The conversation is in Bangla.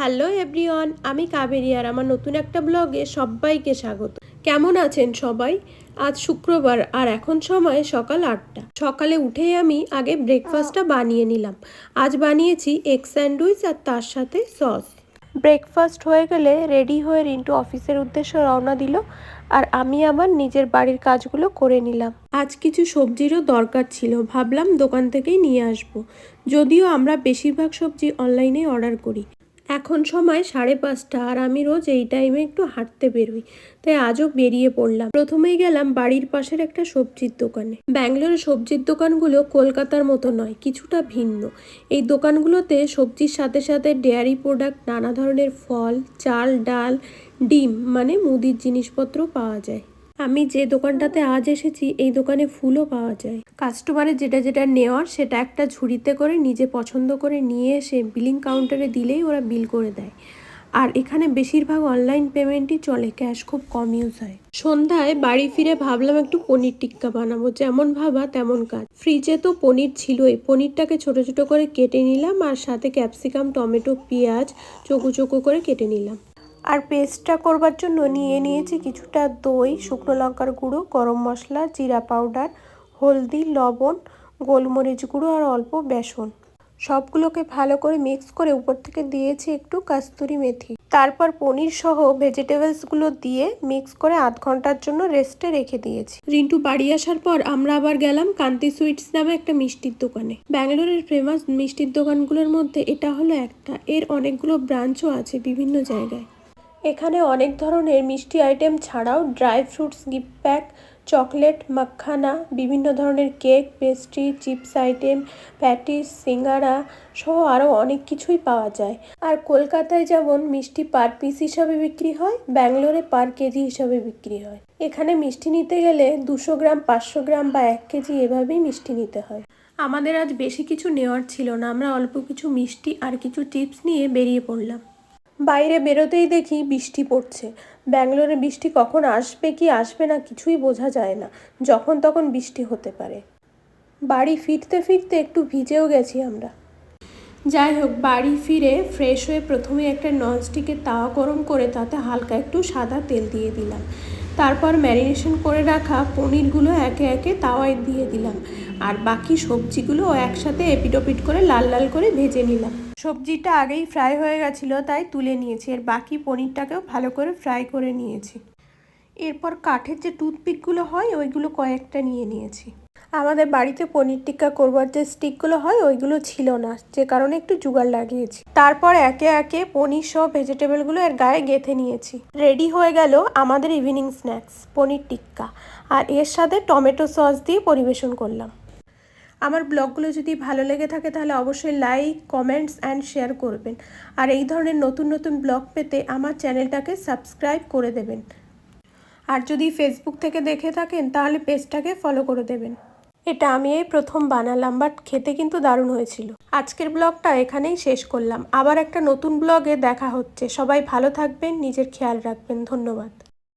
হ্যালো এভরিওয়ান, আমি কাবেরি আর আমার নতুন একটা ব্লগে সবাইকে স্বাগত। কেমন আছেন সবাই? আজ শুক্রবার আর এখন সময় সকাল আটটা। সকালে উঠেই আমি আগে ব্রেকফাস্টটা বানিয়ে নিলাম। আজ বানিয়েছি এগ স্যান্ডউইচ আর তার সাথে সস ব্রেকফাস্ট হয়ে গেলে রেডি হয়ে রিন্টু অফিসের উদ্দেশ্যে রওনা দিল আর আমি আমার নিজের বাড়ির কাজগুলো করে নিলাম। আজ কিছু সবজিরও দরকার ছিল, ভাবলাম দোকান থেকেই নিয়ে আসব। যদিও আমরা বেশিরভাগ সবজি অনলাইনে অর্ডার করি। এখন সময় সাড়ে পাঁচটা আর আমি রোজ এই টাইমে একটু হাঁটতে বেরোই, তাই আজও বেরিয়ে পড়লাম। প্রথমেই গেলাম বাড়ির পাশের একটা সবজির দোকানে। ব্যাঙ্গালোরে সবজির দোকানগুলো কলকাতার মতো নয়, কিছুটা ভিন্ন। এই দোকানগুলোতে সবজির সাথে সাথে ডেয়ারি প্রোডাক্ট নানা ধরনের ফল, চাল, ডাল, ডিম মানে মুদির জিনিসপত্র পাওয়া যায়। আমি যে দোকানটাতে আজ এসেছি, এই দোকানে ফুলও পাওয়া যায়। কাস্টমারের যেটা যেটা নেওয়ার, সেটা একটা ঝুড়িতে করে নিজে পছন্দ করে নিয়ে এসে বিলিং কাউন্টারে দিলেই ওরা বিল করে দেয়। আর এখানে বেশিরভাগ অনলাইন পেমেন্টই চলে ক্যাশ খুব কম ইউজ হয়। সন্ধ্যায় বাড়ি ফিরে ভাবলাম একটু পনির টিক্কা বানাবো, যেমন ভাবা তেমন কাজ। ফ্রিজে তো পনির ছিলই, পনিরটাকে ছোট ছোট করে কেটে নিলাম আর সাথে ক্যাপসিকাম টমেটো, পেঁয়াজ চকু চকু করে কেটে নিলাম। আর পেস্টটা করবার জন্য নিয়ে নিয়েছি কিছুটা দই, শুকনো লঙ্কার গুঁড়ো, গরম মশলা, জিরা পাউডার, হলদি, লবণ, গোলমরিচ গুঁড়ো আর অল্প বেসন। সবগুলোকে ভালো করে মিক্স করে উপর থেকে দিয়েছি একটু কাস্তুরি মেথি। তারপর পনির সহ ভেজিটেবলসগুলো দিয়ে মিক্স করে আধ ঘণ্টার জন্য রেস্টে রেখে দিয়েছি। রিন্টু বাড়ি আসার পর আমরা আবার গেলাম কান্তি সুইটস নামে একটা মিষ্টির দোকানে। ব্যাঙ্গালোরের ফেমাস মিষ্টির দোকানগুলোর মধ্যে এটা হলো একটা। এর অনেকগুলো ব্রাঞ্চও আছে বিভিন্ন জায়গায়। এখানে অনেক ধরনের মিষ্টি আইটেম ছাড়াও dry fruits, gift pack, chocolate, makhana, বিভিন্ন ধরনের cake, pastry, chips item, patties, singara সহ আরও অনেক কিছুই পাওয়া যায়। আর কলকাতায় যেমন মিষ্টি পার পিস হিসাবে বিক্রি হয়, ব্যাঙ্গালোরে পার কেজি হিসাবে বিক্রি হয়। এখানে মিষ্টি নিতে গেলে দুশো গ্রাম, পাঁচশো গ্রাম বা এক কেজি এভাবেই মিষ্টি নিতে হয়। আমাদের আজ বেশি কিছু নেওয়ার ছিল না, আমরা অল্প কিছু মিষ্টি আর কিছু চিপস নিয়ে বেরিয়ে পড়লাম। বাইরে বেরোতেই দেখি বৃষ্টি পড়ছে। ব্যাঙ্গালোরে বৃষ্টি কখন আসবে কি আসবে না কিছুই বোঝা যায় না, যখন তখন বৃষ্টি হতে পারে। বাড়ি ফিরতে ফিরতে একটু ভিজেও গেছি আমরা। যাই হোক, বাড়ি ফিরে ফ্রেশ হয়ে প্রথমে একটা ননস্টিকের তাওয়া গরম করে তাতে হালকা একটু সাদা তেল দিয়ে দিলাম। তারপর ম্যারিনেশন করে রাখা পনিরগুলো একে একে তাওয়ায় দিয়ে দিলাম। আর বাকি সবজিগুলো একসাথে এপিটোপিট করে লাল লাল করে ভেজে নিলাম। সবজিটা আগেই ফ্রাই হয়ে গেছিল, তাই তুলে নিয়েছি। এর বাকি পনিরটাকেও ভালো করে ফ্রাই করে নিয়েছি। এরপর কাঠের যে টুথপিকগুলো হয়, ওইগুলো কয়েকটা নিয়ে নিয়েছি। আমাদের বাড়িতে পনির টিক্কা করবার যে স্টিকগুলো হয়, ওইগুলো ছিল না, যে কারণে একটু জোগাড় লাগিয়েছি। তারপর একে একে পনির সহ ভেজিটেবলগুলো এর গায়ে গেঁথে নিয়েছি। রেডি হয়ে গেল আমাদের ইভিনিং স্ন্যাক্স পনির টিক্কা। আর এর সাথে টমেটো সস দিয়ে পরিবেশন করলাম। আমার ব্লগগুলো যদি ভালো লেগে থাকে তাহলে অবশ্যই লাইক, কমেন্টস অ্যান্ড শেয়ার করবেন। আর এই ধরনের নতুন নতুন ব্লগ পেতে আমার চ্যানেলটাকে সাবস্ক্রাইব করে দেবেন। আর যদি ফেসবুক থেকে দেখে থাকেন, তাহলে পেজটাকে ফলো করে দেবেন। এটা আমি এই প্রথম বানালাম বাট খেতে কিন্তু দারুণ হয়েছিল। আজকের ব্লগটা এখানেই শেষ করলাম। আবার একটা নতুন ব্লগে দেখা হচ্ছে। সবাই ভালো থাকবেন, নিজের খেয়াল রাখবেন। ধন্যবাদ।